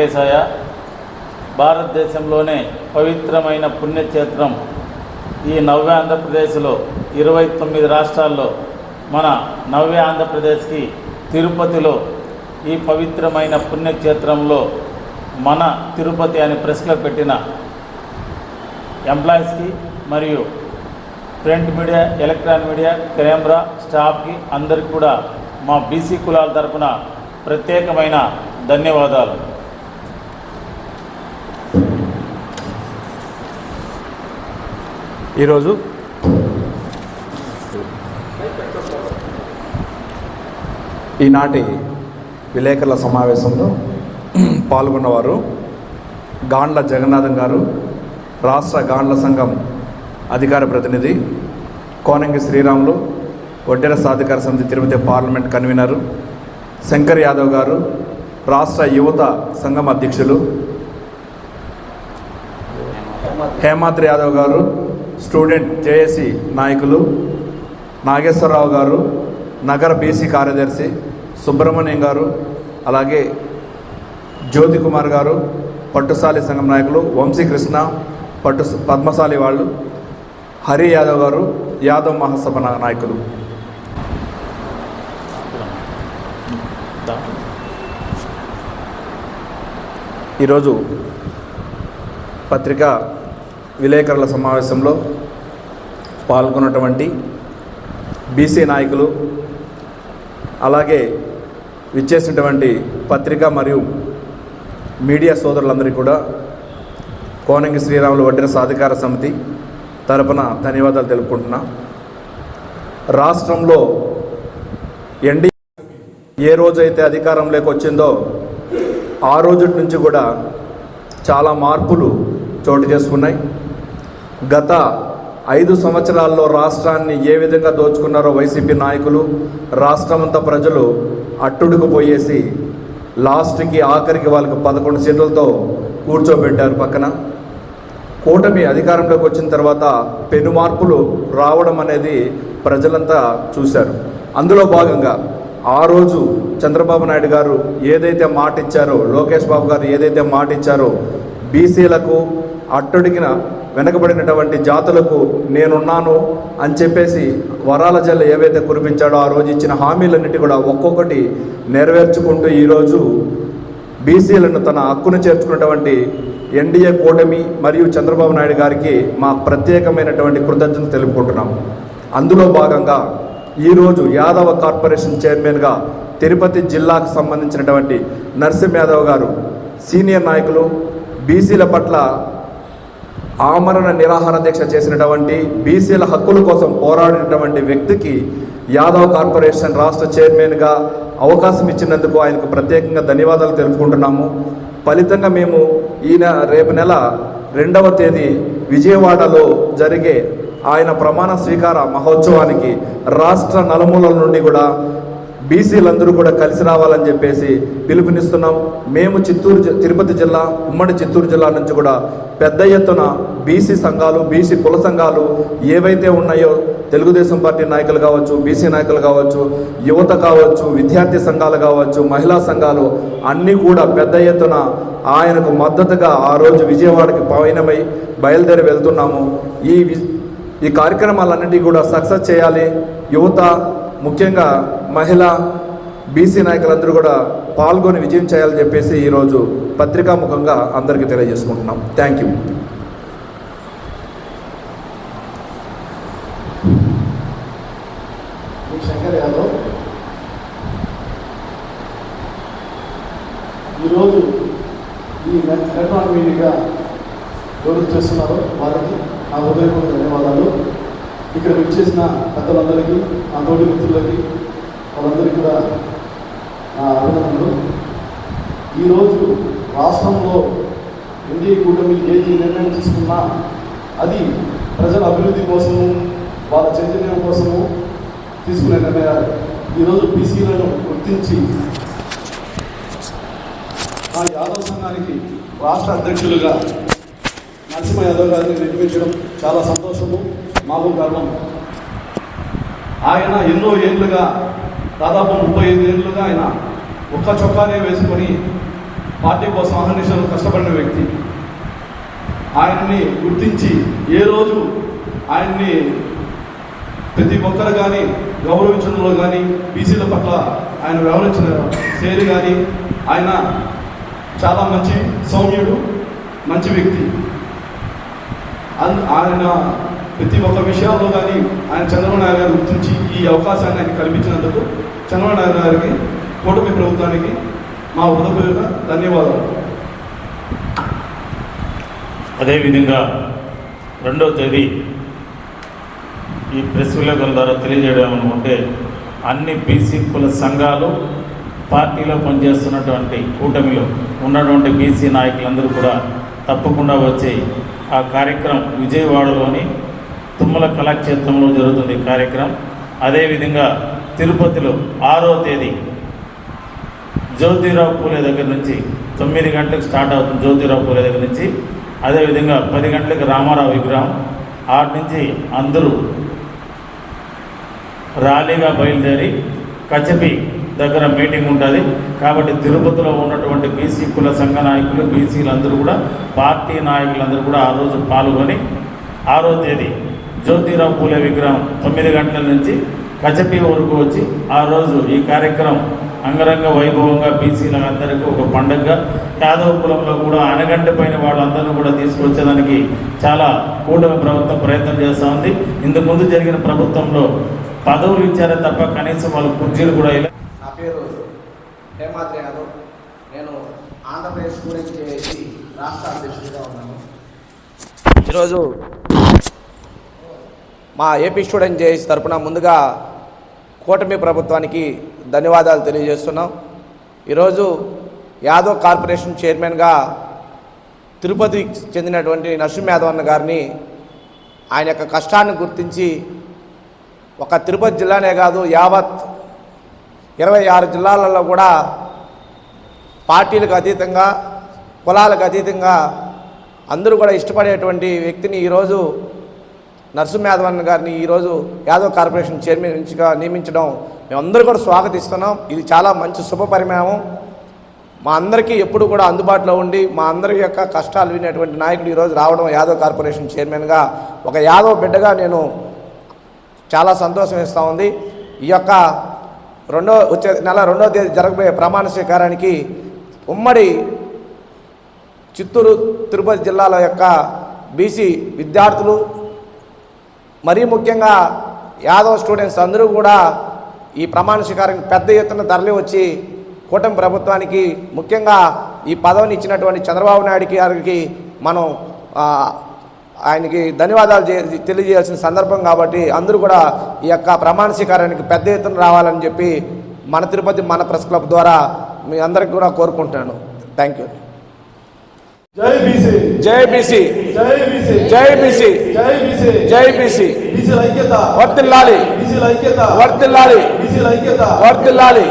వెంకటేశాయ భారతదేశంలోనే పవిత్రమైన పుణ్యక్షేత్రం ఈ నవ్య ఆంధ్రప్రదేశ్లో ఇరవై తొమ్మిది రాష్ట్రాల్లో మన నవ్య ఆంధ్రప్రదేశ్కి తిరుపతిలో ఈ పవిత్రమైన పుణ్యక్షేత్రంలో మన తిరుపతి అని ప్రెస్లో పెట్టిన ఎంప్లాయీస్కి మరియు print media electronic media camera స్టాఫ్కి అందరికి కూడా మా బీసీ కులాల తరపున ప్రత్యేకమైన ధన్యవాదాలు. ఈరోజు ఈనాటి విలేకరుల సమావేశంలో పాల్గొన్నవారు గాండ్ల జగన్నాథం గారు రాష్ట్ర గాండ్ల సంఘం అధికార ప్రతినిధి కోనంగి శ్రీరాములు వడ్డెర సాధికార సమితి తిరుపతి పార్లమెంట్ కన్వీనరు శంకర్ యాదవ్ గారు రాష్ట్ర యువత సంఘం అధ్యక్షులు హేమాద్రి యాదవ్ గారు స్టూడెంట్ జేఏసీ నాయకులు నాగేశ్వరరావు గారు నగర బీసీ కార్యదర్శి సుబ్రహ్మణ్యం గారు అలాగే జ్యోతి కుమార్ గారు పట్టుసాలి సంఘం నాయకులు వంశీకృష్ణ పట్టు పద్మశాలి వాళ్ళు హరి యాదవ్ గారు యాదవ్ మహాసభ నాయకులు. ఈరోజు పత్రికా విలేకరుల సమావేశంలో పాల్గొన్నటువంటి బీసీ నాయకులు అలాగే విచ్చేసినటువంటి పత్రిక మరియు మీడియా సోదరులందరికీ కూడా కోనంగి శ్రీరాములు వడ్డిన సాధికార సమితి తరపున ధన్యవాదాలు తెలుపుకుంటున్నా. రాష్ట్రంలో ఎన్డీ ఏ రోజైతే అధికారంలోకి వచ్చిందో ఆ రోజు నుంచి కూడా చాలా మార్పులు చోటు చేసుకున్నాయి. గత ఐదు సంవత్సరాల్లో రాష్ట్రాన్ని ఏ విధంగా దోచుకున్నారో వైసీపీ నాయకులు రాష్ట్రమంతా ప్రజలు అట్టుడుకు పోయేసి లాస్ట్కి ఆఖరికి వాళ్ళకి పదకొండు సీట్లతో కూర్చోబెట్టారు పక్కన. కూటమి అధికారంలోకి వచ్చిన తర్వాత పెను మార్పులు రావడం అనేది ప్రజలంతా చూశారు. అందులో భాగంగా ఆ రోజు చంద్రబాబు నాయుడు గారు ఏదైతే మాట ఇచ్చారో లోకేష్ బాబు గారు ఏదైతే మాట ఇచ్చారో బీసీలకు అట్టడిగిన వెనకబడినటువంటి జాతులకు నేనున్నాను అని చెప్పేసి వరాల జల్ల ఏవైతే కురిపించాడో ఆ రోజు ఇచ్చిన హామీలన్నిటి కూడా ఒక్కొక్కటి నెరవేర్చుకుంటూ ఈరోజు బీసీలను తన హక్కును చేర్చుకున్నటువంటి ఎన్డీఏ కూటమి మరియు చంద్రబాబు నాయుడు గారికి మా ప్రత్యేకమైనటువంటి కృతజ్ఞతలు తెలుపుకుంటున్నాం. అందులో భాగంగా ఈరోజు యాదవ కార్పొరేషన్ చైర్మన్గా తిరుపతి జిల్లాకు సంబంధించినటువంటి నరసింహ యాదవ్ గారు సీనియర్ నాయకులు బీసీల పట్ల ఆమరణ నిరాహార దీక్ష చేసినటువంటి బీసీల హక్కుల కోసం పోరాడినటువంటి వ్యక్తికి యాదవ్ కార్పొరేషన్ రాష్ట్ర చైర్మన్గా అవకాశం ఇచ్చినందుకు ఆయనకు ప్రత్యేకంగా ధన్యవాదాలు తెలుపుకుంటున్నాము. ఫలితంగా మేము ఈయన రేపు నెల రెండవ తేదీ విజయవాడలో జరిగే ఆయన ప్రమాణ స్వీకార మహోత్సవానికి రాష్ట్ర నలుమూలల నుండి కూడా బీసీలందరూ కూడా కలిసి రావాలని చెప్పేసి పిలుపునిస్తున్నాం. మేము చిత్తూరు జి- తిరుపతి జిల్లా ఉమ్మడి చిత్తూరు జిల్లా నుంచి కూడా పెద్ద ఎత్తున బీసీ సంఘాలు బీసీ కుల సంఘాలు ఏవైతే ఉన్నాయో తెలుగుదేశం పార్టీ నాయకులు కావచ్చు బీసీ నాయకులు కావచ్చు యువత కావచ్చు విద్యార్థి సంఘాలు కావచ్చు మహిళా సంఘాలు అన్నీ కూడా పెద్ద ఎత్తున ఆయనకు మద్దతుగా ఆ రోజు విజయవాడకి పయనమై బయలుదేరి వెళ్తున్నాము. ఈ ఈ కార్యక్రమాలన్నింటినీ కూడా సక్సెస్ చేయాలి. యువత ముఖ్యంగా మహిళ బీసీ నాయకులందరూ కూడా పాల్గొని విజయం చేయాలని చెప్పేసి ఈరోజు పత్రికాముఖంగా అందరికీ తెలియజేసుకుంటున్నాం. థ్యాంక్ యూ ఈరోజు ఈ ఎలక్ట్రానిక్ మీడియాగా గౌరవ చేస్తున్నారు. వారికి నా హృదయపూర్వక ధన్యవాదాలు. ఇక్కడ విచ్చేసిన పెద్దలందరికీ నా తోటి మిత్రులకి వాళ్ళందరికీ కూడా నా అభినందనలు. ఈరోజు రాష్ట్రంలో ఎన్డీఏ కూటమి ఏది నిర్ణయం తీసుకున్నా అది ప్రజల అభివృద్ధి కోసము వాళ్ళ చైతన్యం కోసము తీసుకునే నిర్ణయాలు. ఈరోజు బీసీలను గుర్తించి ఆ యాదవ్ సంఘానికి రాష్ట్ర అధ్యక్షులుగా నరసింహ యాదవ్ గారిని నిర్మించడం చాలా సంతోషము. మాకు గర్వం ఆయన ఎన్నో ఏళ్ళుగా దాదాపు ముప్పై ఐదు ఏళ్ళుగా ఆయన ఒక్క చొక్కానే వేసుకొని పార్టీ కోసం అహర్నిశలు కష్టపడిన వ్యక్తి. ఆయన్ని గుర్తించి ఏ రోజు ఆయన్ని ప్రతి ఒక్కరు కానీ గౌరవించడంలో కానీ బీసీల పట్ల ఆయన వ్యవహరించిన శైలి కానీ ఆయన చాలా మంచి సౌమ్యుడు మంచి వ్యక్తి. అన్- ఆయన ప్రతి ఒక్క విషయాల్లో కానీ ఆయన చంద్రబాబు నాయుడు గారు గుర్తించి ఈ అవకాశాన్ని ఆయన కల్పించినందుకు చంద్రబాబు నాయుడు గారికి కూటమి ప్రభుత్వానికి మా హృదయపూర్వక ధన్యవాదాలు. అదేవిధంగా రెండవ తేదీ ఈ ప్రెస్ విలేకరుల ద్వారా తెలియజేయడం అనుకుంటే అన్ని బీసీ కుల సంఘాలు పార్టీలో పనిచేస్తున్నటువంటి కూటమిలో ఉన్నటువంటి బీసీ నాయకులందరూ కూడా తప్పకుండా వచ్చి ఆ కార్యక్రమం విజయవాడలోని తుమ్మల కళాక్షేత్రంలో జరుగుతుంది కార్యక్రమం. అదేవిధంగా తిరుపతిలో ఆరో తేదీ జ్యోతిరావు పూలే దగ్గర నుంచి తొమ్మిది గంటలకు స్టార్ట్ అవుతుంది జ్యోతిరావు పూలే దగ్గర నుంచి. అదేవిధంగా పది గంటలకు రామారావు విగ్రహం. ఆటి నుంచి అందరూ ర్యాలీగా బయలుదేరి కచపి దగ్గర మీటింగ్ ఉంటుంది. కాబట్టి తిరుపతిలో ఉన్నటువంటి బీసీ కుల సంఘ నాయకులు బీసీలందరూ కూడా పార్టీ నాయకులందరూ కూడా ఆ రోజు పాల్గొని ఆరో తేదీ జ్యోతిరావు పూలే విగ్రహం తొమ్మిది గంటల నుంచి కచపి వరకు వచ్చి ఆ రోజు ఈ కార్యక్రమం అంగరంగ వైభవంగా బీసీలందరికీ ఒక పండుగగా యాదవ కులంలో కూడా అనగంట పైన వాళ్ళందరినీ కూడా తీసుకొచ్చేదానికి చాలా కూటమి ప్రభుత్వం ప్రయత్నం చేస్తూ ఉంది. ఇంతకు ముందు జరిగిన ప్రభుత్వంలో పదవులు ఇచ్చారే తప్ప కనీసం వాళ్ళు కుర్చీలు కూడా ఇలా నా పేరు హేమాద్రి యాదవ్. నేను ఆంధ్రప్రదేశ్ కేఏసి రాష్ట్ర అధ్యక్షుడిగా ఉన్నాను. ఈరోజు మా ఏపీ స్టూడెంట్ జేఏసీ తరపున ముందుగా కూటమి ప్రభుత్వానికి ధన్యవాదాలు తెలియజేస్తున్నాం. ఈరోజు యాదవ్ కార్పొరేషన్ చైర్మన్గా తిరుపతికి చెందినటువంటి నరసింహ యాదవ్ అన్న గారిని ఆయన యొక్క కష్టాన్ని గుర్తించి ఒక తిరుపతి జిల్లానే కాదు యావత్ ఇరవై ఆరు జిల్లాలలో కూడా పార్టీలకు అతీతంగా కులాలకు అతీతంగా అందరూ కూడా ఇష్టపడేటువంటి వ్యక్తిని ఈరోజు నరసింహయాదవన్ గారిని ఈరోజు యాదవ్ కార్పొరేషన్ చైర్మన్ నుంచిగా నియమించడం మేమందరూ కూడా స్వాగతిస్తున్నాం. ఇది చాలా మంచి శుభ పరిణామం మా అందరికీ ఎప్పుడు కూడా అందుబాటులో ఉండి మా అందరి యొక్క కష్టాలు వినేటువంటి నాయకుడు ఈరోజు రావడం యాదవ్ కార్పొరేషన్ చైర్మన్గా ఒక యాదవ్ బిడ్డగా నేను చాలా సంతోషం ఇస్తూ ఉంది. ఈ యొక్క రెండో వచ్చే నెల రెండో తేదీ జరగబోయే ప్రమాణ స్వీకారానికి ఉమ్మడి చిత్తూరు తిరుపతి జిల్లాల యొక్క బీసీ విద్యార్థులు మరీ ముఖ్యంగా యాదవ్ స్టూడెంట్స్ అందరూ కూడా ఈ ప్రమాణ స్వీకారానికి పెద్ద ఎత్తున తరలి వచ్చి కూటమి ప్రభుత్వానికి ముఖ్యంగా ఈ పదవిని ఇచ్చినటువంటి చంద్రబాబు నాయుడు గారికి మనం ఆయనకి ధన్యవాదాలు తెలియజేయాల్సిన సందర్భం కాబట్టి అందరూ కూడా ఈ యొక్క ప్రమాణ స్వీకారానికి పెద్ద ఎత్తున రావాలని చెప్పి మన తిరుపతి మన ప్రెస్ క్లబ్ ద్వారా మీ అందరికి కూడా కోరుకుంటున్నాను. థ్యాంక్ యూ జై బీసీ జై బీసీ జై బీసీ జై బీసీ జై బీసీ జై బీసీ బీసీల ఐక్యత వర్తిల్లాలి బీసీల ఐక్యత వర్తిల్లాలి బీసీల ఐక్యత వర్తిల్లాలి